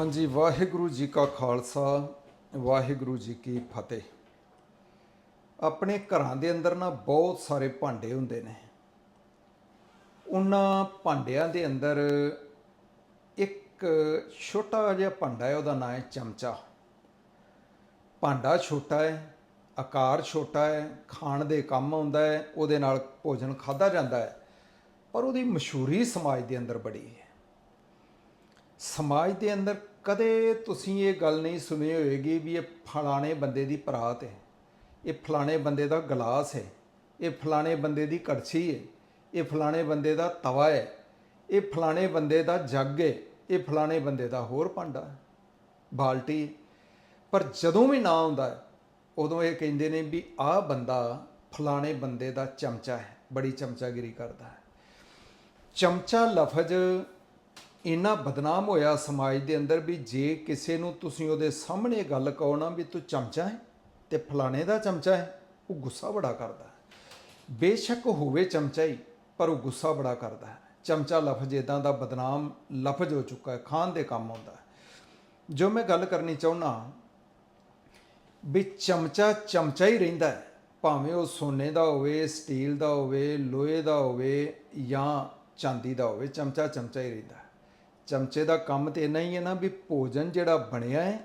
ਹਾਂਜੀ, ਵਾਹਿਗੁਰੂ ਜੀ ਕਾ ਖਾਲਸਾ, ਵਾਹਿਗੁਰੂ ਜੀ ਕੀ ਫਤਿਹ। ਆਪਣੇ ਘਰਾਂ ਦੇ ਅੰਦਰ ਨਾ ਬਹੁਤ ਸਾਰੇ ਭਾਂਡੇ ਹੁੰਦੇ ਨੇ। ਉਹਨਾਂ ਭਾਂਡਿਆਂ ਦੇ ਅੰਦਰ ਇੱਕ ਛੋਟਾ ਜਿਹਾ ਭਾਂਡਾ ਹੈ, ਉਹਦਾ ਨਾਮ ਹੈ ਚਮਚਾ। ਭਾਂਡਾ ਛੋਟਾ ਹੈ, ਆਕਾਰ ਛੋਟਾ ਹੈ, ਖਾਣ ਦੇ ਕੰਮ ਆਉਂਦਾ ਹੈ, ਉਹਦੇ ਨਾਲ ਭੋਜਨ ਖਾਦਾ ਜਾਂਦਾ ਹੈ। ਪਰ ਉਹਦੀ ਮਸ਼ਹੂਰੀ ਸਮਾਜ ਦੇ ਅੰਦਰ ਬੜੀ ਹੈ। ਸਮਾਜ ਦੇ ਅੰਦਰ ਕਦੇ ਤੁਸੀਂ ਇਹ ਗੱਲ ਨਹੀਂ ਸੁਣੀ ਹੋਏਗੀ ਵੀ ਇਹ ਫਲਾਣੇ ਬੰਦੇ ਦੀ ਪਰਾਤ ਹੈ। ਇਹ ਫਲਾਣੇ ਬੰਦੇ ਦਾ ਗਲਾਸ ਹੈ। ਇਹ ਫਲਾਣੇ ਬੰਦੇ ਦੀ ਕੜਛੀ ਹੈ। ਇਹ ਫਲਾਣੇ ਬੰਦੇ ਦਾ ਤਵਾ ਹੈ। ਇਹ ਫਲਾਣੇ ਬੰਦੇ ਦਾ ਜੱਗ ਹੈ। ਇਹ ਫਲਾਣੇ ਬੰਦੇ ਦਾ ਹੋਰ ਭਾਂਡਾ ਹੈ। ਬਾਲਟੀ ਪਰ ਜਦੋਂ ਵੀ ਨਾ ਆਉਂਦਾ ਉਦੋਂ ਇਹ ਕਹਿੰਦੇ ਨੇ ਵੀ ਆਹ ਬੰਦਾ ਫਲਾਣੇ ਬੰਦੇ ਦਾ ਚਮਚਾ ਹੈ। ਬੜੀ ਚਮਚਾਗਿਰੀ ਕਰਦਾ ਹੈ। ਚਮਚਾ ਲਫ਼ਜ਼ ਇੰਨਾ ਬਦਨਾਮ ਹੋਇਆ ਸਮਾਜ ਦੇ ਅੰਦਰ ਵੀ ਜੇ ਕਿਸੇ ਨੂੰ ਤੁਸੀਂ ਉਹਦੇ ਸਾਹਮਣੇ ਗੱਲ ਕਹੋ ਨਾ ਵੀ ਤੂੰ ਚਮਚਾ ਹੈ ਤੇ ਫਲਾਣੇ ਦਾ ਚਮਚਾ ਹੈ, ਉਹ ਗੁੱਸਾ ਬੜਾ ਕਰਦਾ ਹੈ। ਬੇਸ਼ੱਕ ਹੋਵੇ ਚਮਚਾ ਹੀ, ਪਰ ਉਹ ਗੁੱਸਾ ਬੜਾ ਕਰਦਾ ਹੈ। ਚਮਚਾ ਲਫ਼ਜ਼ ਇਦਾਂ ਦਾ ਬਦਨਾਮ ਲਫ਼ਜ਼ ਹੋ ਚੁੱਕਾ ਹੈ ਖਾਣ ਦੇ ਕੰਮ ਆਉਂਦਾ ਹੈ। ਜੋ ਮੈਂ ਗੱਲ ਕਰਨੀ ਚਾਹੁੰਦਾ ਵੀ ਚਮਚਾ ਚਮਚਾ ਹੀ ਰਹਿੰਦਾ ਹੈ, ਭਾਵੇਂ ਉਹ ਸੋਨੇ ਦਾ ਹੋਵੇ, ਸਟੀਲ ਦਾ ਹੋਵੇ, ਲੋਹੇ ਦਾ ਹੋਵੇ ਜਾਂ ਚਾਂਦੀ ਦਾ ਹੋਵੇ, ਚਮਚਾ ਚਮਚਾ ਹੀ ਰਹਿੰਦਾ ਹੈ। ਚਮਚੇ ਦਾ ਕੰਮ ਤੇ ਇੰਨਾ ਹੀ ਹੈ ਨਾ ਵੀ ਭੋਜਨ ਜਿਹੜਾ ਬਣਿਆ ਹੈ,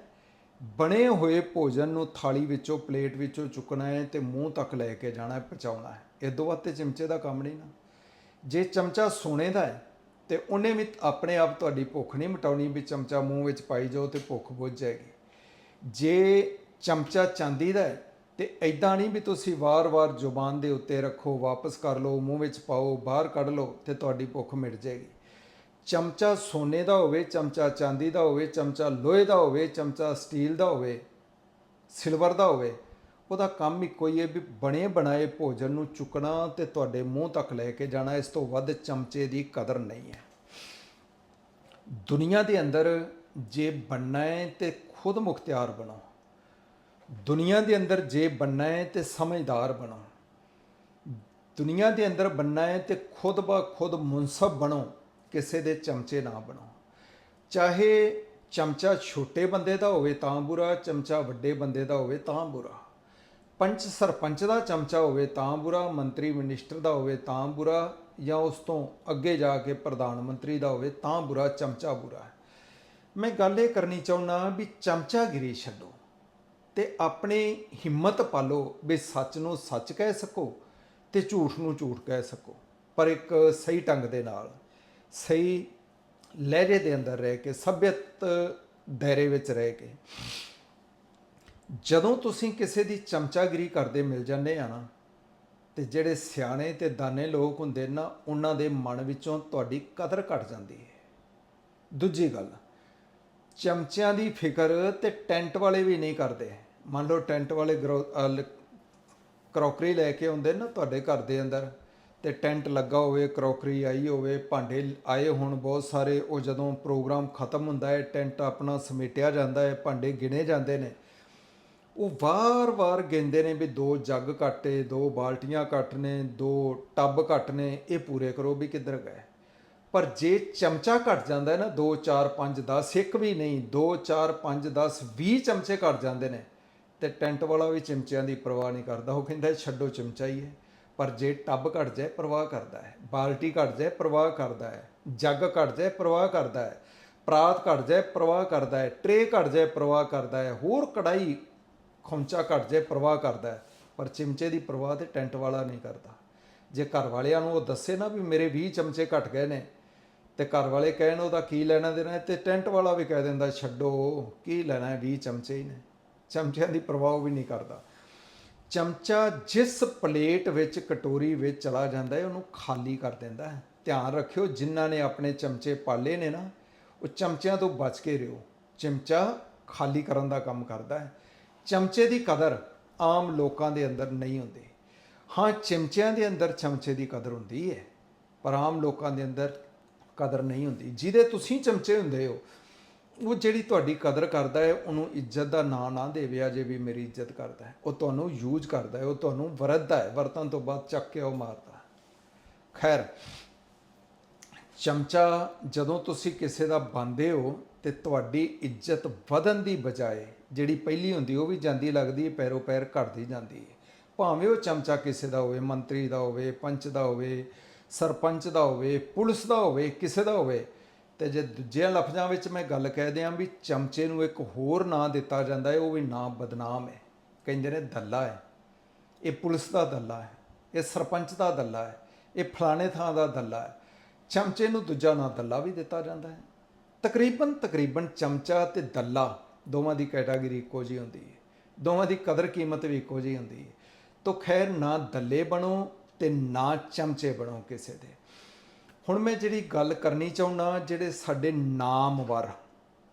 ਬਣੇ ਹੋਏ ਭੋਜਨ ਨੂੰ ਥਾਲੀ ਵਿੱਚੋਂ, ਪਲੇਟ ਵਿੱਚੋਂ ਚੁੱਕਣਾ ਹੈ ਤੇ ਮੂੰਹ ਤੱਕ ਲੈ ਕੇ ਜਾਣਾ ਹੈ ਪਹੁੰਚਾਉਣਾ ਹੈ। ਇਦੋਂ ਵੱਧ ਤੇ ਚਮਚੇ ਦਾ ਕੰਮ ਨਹੀਂ ਨਾ। ਜੇ ਚਮਚਾ ਸੋਨੇ ਦਾ ਹੈ ਤੇ ਉਹਨੇ ਵੀ ਆਪਣੇ ਆਪ ਤੁਹਾਡੀ ਭੁੱਖ ਨਹੀਂ ਮਿਟਾਉਣੀ ਵੀ ਚਮਚਾ ਮੂੰਹ ਵਿੱਚ ਪਾਈ ਜਾਓ ਤੇ ਭੁੱਖ ਬੁੱਝ ਜਾਏਗੀ। ਜੇ ਚਮਚਾ ਚਾਂਦੀ ਦਾ ਹੈ ਤੇ ਐਦਾਂ ਨਹੀਂ ਵੀ ਤੁਸੀਂ ਵਾਰ-ਵਾਰ ਜ਼ੁਬਾਨ ਦੇ ਉੱਤੇ ਰੱਖੋ, ਵਾਪਸ ਕਰ ਲਓ, ਮੂੰਹ ਵਿੱਚ ਪਾਓ, ਬਾਹਰ ਕੱਢ ਲਓ ਤੇ ਤੁਹਾਡੀ ਭੁੱਖ ਮਿਟ ਜਾਏਗੀ। ਚਮਚਾ ਸੋਨੇ ਦਾ ਹੋਵੇ, ਚਮਚਾ ਚਾਂਦੀ ਦਾ ਹੋਵੇ, ਚਮਚਾ ਲੋਹੇ ਦਾ ਹੋਵੇ, ਚਮਚਾ ਸਟੀਲ ਦਾ ਹੋਵੇ, ਸਿਲਵਰ ਦਾ ਹੋਵੇ, ਉਹਦਾ ਕੰਮ ਇੱਕੋ ਹੀ ਹੈ ਵੀ ਬਣੇ ਬਣਾਏ ਭੋਜਨ ਨੂੰ ਚੁੱਕਣਾ ਤੇ ਤੁਹਾਡੇ ਮੂੰਹ ਤੱਕ ਲੈ ਕੇ ਜਾਣਾ, ਇਸ ਤੋਂ ਵੱਧ ਚਮਚੇ ਦੀ ਕਦਰ ਨਹੀਂ ਹੈ। ਦੁਨੀਆ ਦੇ ਅੰਦਰ ਜੇ ਬਣਨਾ ਹੈ ਤੇ ਖੁਦ ਮੁਖਤਿਆਰ ਬਣੋ। ਦੁਨੀਆ ਦੇ ਅੰਦਰ ਜੇ ਬਣਨਾ ਹੈ ਤੇ ਸਮਝਦਾਰ ਬਣੋ। ਦੁਨੀਆ ਦੇ ਅੰਦਰ ਬਣਨਾ ਹੈ ਤੇ ਖੁਦ ਬਾ ਖੁਦ ਮੁਨਸਬ ਬਣੋ। ਕਿਸੇ ਦੇ ਚਮਚੇ ਨਾ ਬਣੋ ਚਾਹੇ ਚਮਚਾ ਛੋਟੇ ਬੰਦੇ ਦਾ ਹੋਵੇ ਤਾਂ ਬੁਰਾ, ਚਮਚਾ ਵੱਡੇ ਬੰਦੇ ਦਾ ਹੋਵੇ ਤਾਂ ਬੁਰਾ। ਪੰਚ ਸਰਪੰਚ ਦਾ ਚਮਚਾ ਹੋਵੇ ਤਾਂ ਬੁਰਾ, ਮੰਤਰੀ ਮਿਨਿਸਟਰ ਦਾ ਹੋਵੇ ਤਾਂ ਬੁਰਾ, ਜਾਂ ਉਸ ਤੋਂ ਅੱਗੇ ਜਾ ਕੇ ਪ੍ਰਧਾਨ ਮੰਤਰੀ ਦਾ ਹੋਵੇ ਤਾਂ ਬੁਰਾ, ਚਮਚਾ ਬੁਰਾ ਹੈ। ਮੈਂ ਗੱਲ ਇਹ ਕਰਨੀ ਚਾਹੁੰਦਾ ਵੀ ਚਮਚਾਗਿਰੀ ਛੱਡੋ ਤੇ ਆਪਣੀ ਹਿੰਮਤ ਪਾਲੋ ਵੀ ਸੱਚ ਨੂੰ ਸੱਚ ਕਹਿ ਸਕੋ ਤੇ ਝੂਠ ਨੂੰ ਝੂਠ ਕਹਿ ਸਕੋ, ਪਰ ਇੱਕ ਸਹੀ ਢੰਗ ਦੇ ਨਾਲ। ਸਹੀ ਲਹਿਜੇ ਦੇ ਅੰਦਰ ਰਹਿ ਕੇ, ਸਭਿਅਤ ਦਾਇਰੇ ਵਿੱਚ ਰਹਿ ਕੇ। ਜਦੋਂ ਤੁਸੀਂ ਕਿਸੇ ਦੀ ਚਮਚਾਗਿਰੀ ਕਰਦੇ ਮਿਲ ਜਾਂਦੇ ਆ ਨਾ, ਤੇ ਜਿਹੜੇ ਸਿਆਣੇ ਤੇ ਦਾਨੇ ਲੋਕ ਹੁੰਦੇ ਨਾ ਉਹਨਾਂ ਦੇ ਮਨ ਵਿੱਚੋਂ ਤੁਹਾਡੀ ਕਦਰ ਘਟ ਜਾਂਦੀ ਹੈ। ਦੂਜੀ ਗੱਲ, ਚਮਚਿਆਂ ਦੀ ਫਿਕਰ ਤੇ ਟੈਂਟ ਵਾਲੇ ਵੀ ਨਹੀਂ ਕਰਦੇ। ਮੰਨ ਲਓ ਟੈਂਟ ਵਾਲੇ ਕਰੋਕਰੀ ਲੈ ਕੇ ਆਉਂਦੇ ਨਾ ਤੁਹਾਡੇ ਘਰ ਦੇ ਅੰਦਰ ਤੇ ਟੈਂਟ ਲੱਗਾ ਹੋਵੇ, ਕਰੋਕਰੀ ਆਈ ਹੋਵੇ, ਭਾਂਡੇ ਆਏ ਹੋਣ, ਬਹੁਤ ਸਾਰੇ ਉਹ ਜਦੋਂ ਪ੍ਰੋਗਰਾਮ ਖਤਮ ਹੁੰਦਾ ਹੈ, ਟੈਂਟ ਆਪਣਾ ਸਮੇਟਿਆ ਜਾਂਦਾ ਹੈ, ਭਾਂਡੇ ਗਿਣੇ ਜਾਂਦੇ ਨੇ। ਉਹ ਵਾਰ-ਵਾਰ ਗਿਣਦੇ ਨੇ ਵੀ ਦੋ ਜੱਗ ਕੱਟੇ ਦੋ ਬਾਲਟੀਆਂ ਘੱਟ ਨੇ, ਦੋ ਟੱਬ ਘੱਟ ਨੇ, ਇਹ ਪੂਰੇ ਕਰੋ ਵੀ ਕਿੱਧਰ ਗਏ। ਪਰ ਜੇ ਚਮਚਾ ਘਟ ਜਾਂਦਾ ਹੈ ਨਾ 2 4 5 10 ਇੱਕ ਵੀ ਨਹੀਂ 2 4 5 10 20 ਚਮਚੇ ਘਟ ਜਾਂਦੇ ਨੇ, ਤੇ ਟੈਂਟ ਵਾਲਾ ਵੀ ਚਮਚਿਆਂ ਦੀ ਪਰਵਾਹ ਨਹੀਂ ਕਰਦਾ, ਉਹ ਕਹਿੰਦਾ ਛੱਡੋ ਚਮਚਾ ਹੀ ਹੈ। ਪਰ ਜੇ ਟੱਬ ਘਟ ਜਾਏ, ਪਰਵਾਹ ਕਰਦਾ ਹੈ। ਬਾਲਟੀ ਘਟ ਜਾਏ, ਪ੍ਰਵਾਹ ਕਰਦਾ ਹੈ। ਜੱਗ ਘਟ ਜਾਏ, ਪਰਵਾਹ ਕਰਦਾ ਹੈ। ਪਰਾਤ ਘਟ ਜਾਏ, ਪਰਵਾਹ ਕਰਦਾ ਹੈ। ਟਰੇ ਘਟ ਜਾਏ, ਪਰਵਾਹ ਕਰਦਾ ਹੈ। ਹੋਰ ਕੜਾਈ ਖੁੰਚਾ ਘਟ ਜਾਏ, ਪਰਵਾਹ ਕਰਦਾ ਹੈ। ਪਰ ਚਮਚੇ ਦੀ ਪਰਵਾਹ ਤੇ ਟੈਂਟ ਵਾਲਾ ਨਹੀਂ ਕਰਦਾ। ਜੇ ਘਰ ਵਾਲਿਆਂ ਨੂੰ ਉਹ ਦੱਸੇ ਨਾ ਵੀ ਮੇਰੇ 20 ਚਮਚੇ ਘਟ ਗਏ ਨੇ, ਤੇ ਘਰ ਵਾਲੇ ਕਹਿਣ ਉਹਦਾ ਕੀ ਲੈਣਾ ਦੇਣਾ ਹੈ? ਤੇ ਟੈਂਟ ਵਾਲਾ ਵੀ ਕਹਿ ਦਿੰਦਾ, ਛੱਡੋ, ਕੀ ਲੈਣਾ ਹੈ 20 ਚਮਚੇ ਹੀ ਨੇ। ਚਮਚਿਆਂ ਦੀ ਪਰਵਾਹ ਉਹ ਵੀ ਨਹੀਂ ਕਰਦਾ। ਚਮਚਾ ਜਿਸ ਪਲੇਟ ਵਿੱਚ ਕਟੋਰੀ ਵਿੱਚ ਚਲਾ ਜਾਂਦਾ ਹੈ, ਉਹਨੂੰ ਖਾਲੀ ਕਰ ਦਿੰਦਾ ਹੈ। ਧਿਆਨ ਰੱਖਿਓ, ਜਿਨ੍ਹਾਂ ਨੇ ਆਪਣੇ ਚਮਚੇ ਪਾਲੇ ਨੇ ਨਾ, ਉਹ ਚਮਚਿਆਂ ਤੋਂ ਬਚ ਕੇ ਰਿਓ। ਚਮਚਾ ਖਾਲੀ ਕਰਨ ਦਾ ਕੰਮ ਕਰਦਾ ਹੈ। ਚਮਚੇ ਦੀ ਕਦਰ ਆਮ ਲੋਕਾਂ ਦੇ ਅੰਦਰ ਨਹੀਂ ਹੁੰਦੀ। ਹਾਂ, ਚਮਚਿਆਂ ਦੇ ਅੰਦਰ ਚਮਚੇ ਦੀ ਕਦਰ ਹੁੰਦੀ ਹੈ, ਪਰ ਆਮ ਲੋਕਾਂ ਦੇ ਅੰਦਰ ਕਦਰ ਨਹੀਂ ਹੁੰਦੀ। ਜਿਹਦੇ ਤੁਸੀਂ ਚਮਚੇ ਹੁੰਦੇ ਹੋ ਉਹ ਜਿਹੜੀ ਤੁਹਾਡੀ ਕਦਰ ਕਰਦਾ ਹੈ, ਉਹਨੂੰ ਇੱਜ਼ਤ ਦਾ ਨਾਂ ਨਾ ਦੇਵੇ, ਅਜੇ ਵੀ ਮੇਰੀ ਇੱਜ਼ਤ ਕਰਦਾ ਹੈ। ਉਹ ਤੁਹਾਨੂੰ ਯੂਜ਼ ਕਰਦਾ ਹੈ, ਉਹ ਤੁਹਾਨੂੰ ਵਰਤਦਾ ਹੈ। ਵਰਤਨ ਤੋਂ ਬਾਅਦ ਚੱਕ ਕੇ ਉਹ ਮਾਰਦਾ ਖੈਰ, ਚਮਚਾ ਜਦੋਂ ਤੁਸੀਂ ਕਿਸੇ ਦਾ ਬੰਦੇ ਹੋ ਤੇ ਤੁਹਾਡੀ ਇੱਜ਼ਤ ਵਧਣ ਦੀ ਬਜਾਏ ਜਿਹੜੀ ਪਹਿਲੀ ਹੁੰਦੀ, ਉਹ ਵੀ ਜਾਂਦੀ ਲੱਗਦੀ ਹੈ, ਪੈਰੋ ਪੈਰ ਘਟਦੀ ਜਾਂਦੀ ਹੈ। ਭਾਵੇਂ ਉਹ ਚਮਚਾ ਕਿਸੇ ਦਾ ਹੋਵੇ, ਮੰਤਰੀ ਦਾ ਹੋਵੇ, ਪੰਚ ਦਾ ਹੋਵੇ, ਸਰਪੰਚ ਦਾ ਹੋਵੇ, ਪੁਲਿਸ ਦਾ ਹੋਵੇ, ਕਿਸੇ ਦਾ ਹੋਵੇ ਤੇ ਜੇ ਦੂਜਿਆਂ ਲਫ਼ਜ਼ਾਂ ਵਿੱਚ ਮੈਂ ਗੱਲ ਕਹਿ ਦਿਆਂ ਵੀ ਚਮਚੇ ਨੂੰ ਇੱਕ ਹੋਰ ਨਾਂ ਦਿੱਤਾ ਜਾਂਦਾ ਹੈ, ਉਹ ਵੀ ਨਾਂ ਬਦਨਾਮ ਹੈ। ਕਹਿੰਦੇ ਨੇ ਦੱਲਾ ਹੈ। ਇਹ ਪੁਲਿਸ ਦਾ ਦੱਲਾ ਹੈ। ਇਹ ਸਰਪੰਚ ਦਾ ਦੱਲਾ ਹੈ। ਇਹ ਫਲਾਣੇ ਥਾਂ ਦਾ ਦੱਲਾ ਹੈ। ਚਮਚੇ ਨੂੰ ਦੂਜਾ ਨਾਂ ਦੱਲਾ ਵੀ ਦਿੱਤਾ ਜਾਂਦਾ ਹੈ। ਤਕਰੀਬਨ ਤਕਰੀਬਨ ਚਮਚਾ ਤੇ ਦੱਲਾ ਦੋਵਾਂ ਦੀ ਕੈਟਾਗਰੀ ਇੱਕੋ ਜਿਹੀ ਹੁੰਦੀ ਹੈ। ਦੋਵਾਂ ਦੀ ਕਦਰ ਕੀਮਤ ਵੀ ਇੱਕੋ ਜਿਹੀ ਹੁੰਦੀ ਹੈ। ਤੋ ਖੈਰ ਨਾ ਦੱਲੇ ਬਣੋ ਤੇ ਨਾ ਚਮਚੇ ਬਣੋ ਕਿਸੇ ਦੇ। ਹੁਣ ਮੈਂ ਜਿਹੜੀ ਗੱਲ ਕਰਨੀ ਚਾਹੁੰਦਾ, ਜਿਹੜੇ ਸਾਡੇ ਨਾਮਵਰ,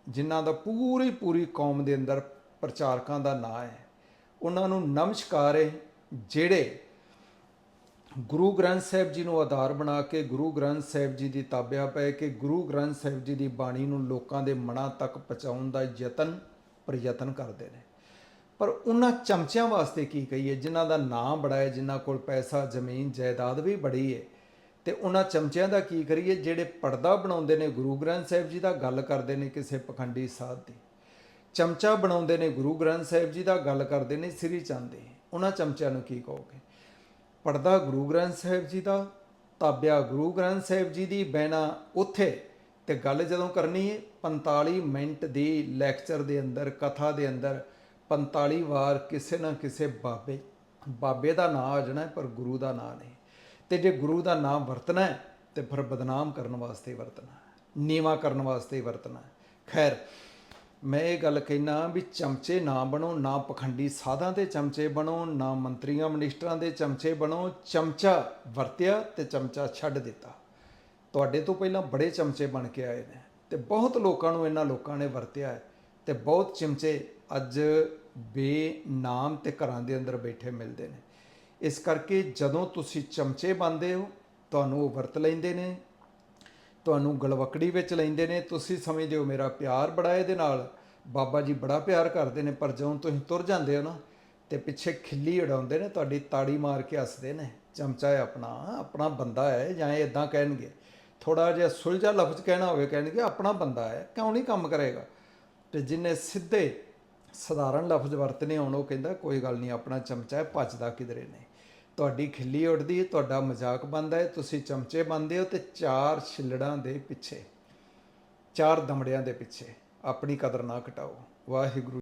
ਜਿਨ੍ਹਾਂ ਦਾ ਪੂਰੀ ਪੂਰੀ ਕੌਮ ਦੇ ਅੰਦਰ ਪ੍ਰਚਾਰਕਾਂ ਦਾ ਨਾਂ ਹੈ, ਉਹਨਾਂ ਨੂੰ ਨਮਸਕਾਰ ਹੈ, ਜਿਹੜੇ ਗੁਰੂ ਗ੍ਰੰਥ ਸਾਹਿਬ ਜੀ ਨੂੰ ਆਧਾਰ ਬਣਾ ਕੇ, ਗੁਰੂ ਗ੍ਰੰਥ ਸਾਹਿਬ ਜੀ ਦੀ ਤਾਬਿਆ ਪੈ ਕੇ, ਗੁਰੂ ਗ੍ਰੰਥ ਸਾਹਿਬ ਜੀ ਦੀ ਬਾਣੀ ਨੂੰ ਲੋਕਾਂ ਦੇ ਮਨਾਂ ਤੱਕ ਪਹੁੰਚਾਉਣ ਦਾ ਯਤਨ, ਪ੍ਰਯਤਨ ਕਰਦੇ ਨੇ। ਪਰ ਉਹਨਾਂ ਚਮਚਿਆਂ ਵਾਸਤੇ ਕੀ ਕਹੀਏ, ਜਿਨ੍ਹਾਂ ਦਾ ਨਾਮ ਬੜਾ ਹੈ ਜਿਨ੍ਹਾਂ ਕੋਲ ਪੈਸਾ, ਜ਼ਮੀਨ, ਜਾਇਦਾਦ ਵੀ ਬੜੀ ਹੈ ਤੇ ਉਹਨਾਂ ਚਮਚਿਆਂ ਦਾ ਕੀ ਕਰੀਏ? ਜਿਹੜੇ ਪਰਦਾ ਬਣਾਉਂਦੇ ਨੇ ਗੁਰੂ ਗ੍ਰੰਥ ਸਾਹਿਬ ਜੀ ਦਾ, ਗੱਲ ਕਰਦੇ ਨੇ ਕਿਸੇ ਪਖੰਡੀ ਸਾਧ ਦੀ। ਚਮਚਾ ਬਣਾਉਂਦੇ ਨੇ ਗੁਰੂ ਗ੍ਰੰਥ ਸਾਹਿਬ ਜੀ ਦਾ, ਗੱਲ ਕਰਦੇ ਨੇ ਸ੍ਰੀ ਚੰਦ ਦੀ। ਉਹਨਾਂ ਚਮਚਿਆਂ ਨੂੰ ਕੀ ਕਹੋਗੇ? ਪੜਦਾ ਗੁਰੂ ਗ੍ਰੰਥ ਸਾਹਿਬ ਜੀ ਦਾ, ਤਾਬਿਆ ਗੁਰੂ ਗ੍ਰੰਥ ਸਾਹਿਬ ਜੀ ਦੀ, ਬਹਿਣਾ ਉੱਥੇ। ਤੇ ਗੱਲ ਜਦੋਂ ਕਰਨੀ ਹੈ 45 ਮਿੰਟ ਦੀ ਲੈਕਚਰ ਦੇ ਅੰਦਰ, ਕਥਾ ਦੇ ਅੰਦਰ 45 ਵਾਰ ਕਿਸੇ ਨਾ ਕਿਸੇ ਬਾਬੇ ਬਾਬੇ ਦਾ ਨਾਂ ਆ ਜਾਣਾ, ਪਰ ਗੁਰੂ ਦਾ ਨਾਂ ਨਹੀਂ। ਤੇ ਜੇ ਗੁਰੂ ਦਾ ਨਾਮ ਵਰਤਣਾ ਹੈ, ਤੇ ਫਿਰ ਬਦਨਾਮ ਕਰਨ ਵਾਸਤੇ ਵਰਤਣਾ ਹੈ, ਨੀਵਾ ਕਰਨ ਵਾਸਤੇ ਵਰਤਣਾ ਖੈਰ, ਮੈਂ ਇਹ ਗੱਲ ਕਹਿਣਾ ਵੀ ਚਮਚੇ ਨਾ ਬਣੋ, ਨਾ ਪਖੰਡੀ ਸਾਧਾਂ ਦੇ ਚਮਚੇ ਬਣੋ, ਨਾ ਮੰਤਰੀਆਂ, ਮਨਿਸਟਰਾਂ ਦੇ ਚਮਚੇ ਬਣੋ, ਚਮਚਾ ਵਰਤਿਆ ਤੇ ਚਮਚਾ ਛੱਡ ਦਿੱਤਾ। ਤੁਹਾਡੇ ਤੋਂ ਪਹਿਲਾਂ ਬੜੇ ਚਮਚੇ ਬਣ ਕੇ ਆਏ ਨੇ ਤੇ ਬਹੁਤ ਲੋਕਾਂ ਨੂੰ ਇਹਨਾਂ ਲੋਕਾਂ ਨੇ ਵਰਤਿਆ ਹੈ ਤੇ ਬਹੁਤ ਚਮਚੇ ਅੱਜ ਬੇਨਾਮ ਤੇ ਘਰਾਂ ਦੇ ਅੰਦਰ ਬੈਠੇ ਮਿਲਦੇ ਨੇ। ਇਸ ਕਰਕੇ ਜਦੋਂ ਤੁਸੀਂ ਚਮਚੇ ਬਣਦੇ ਹੋ, ਤੁਹਾਨੂੰ ਉਹ ਵਰਤ ਲੈਂਦੇ ਨੇ। ਤੁਹਾਨੂੰ ਗਲਵਕੜੀ ਵਿੱਚ ਲੈਂਦੇ ਨੇ। ਤੁਸੀਂ ਸਮਝਦੇ ਹੋ ਮੇਰਾ ਪਿਆਰ ਬੜਾ ਇਹਦੇ ਨਾਲ। ਬਾਬਾ ਜੀ ਬੜਾ ਪਿਆਰ ਕਰਦੇ ਨੇ, ਪਰ ਜਦੋਂ ਤੁਸੀਂ ਤੁਰ ਜਾਂਦੇ ਹੋ ਨਾ, ਤੇ ਪਿੱਛੇ ਖਿੱਲੀ ਉਡਾਉਂਦੇ ਨੇ, ਤੁਹਾਡੀ ਤਾੜੀ ਮਾਰ ਕੇ ਹੱਸਦੇ ਨੇ। ਚਮਚਾ ਹੈ ਆਪਣਾ ਆਪਣਾ ਬੰਦਾ ਹੈ ਜਾਂ ਇਹ ਇਦਾਂ ਕਹਿਣਗੇ। ਥੋੜਾ ਜਿਹਾ ਸੁਲਝਾ ਲਫ਼ਜ਼ ਕਹਿਣਾ ਹੋਵੇ, ਕਹਿਣਗੇ ਆਪਣਾ ਬੰਦਾ ਹੈ, ਕਿਉਂ ਨਹੀਂ ਕੰਮ ਕਰੇਗਾ? ਤੇ ਜਿਨੇ ਸਿੱਧੇ ਸਧਾਰਨ ਲਫ਼ਜ਼ ਵਰਤਨੇ ਆਉਣ ਉਹ ਕਹਿੰਦਾ, ਕੋਈ ਗੱਲ ਨਹੀਂ, ਆਪਣਾ ਚਮਚਾ ਹੈ ਭੱਜਦਾ ਕਿਧਰੇ ਨਹੀਂ ਤੁਹਾਡੀ ਖਿੱਲੀ ਉੱਡਦੀ ਹੈ, ਤੁਹਾਡਾ ਮਜ਼ਾਕ ਬਣਦਾ ਹੈ, ਤੁਸੀਂ ਚਮਚੇ ਬਣਦੇ ਹੋ ਤੇ ਚਾਰ ਛਿੱਲੜਾਂ ਦੇ ਪਿੱਛੇ, ਚਾਰ ਦਮੜਿਆਂ ਦੇ ਪਿੱਛੇ ਆਪਣੀ ਕਦਰ ਨਾ ਘਟਾਓ। ਵਾਹਿਗੁਰੂ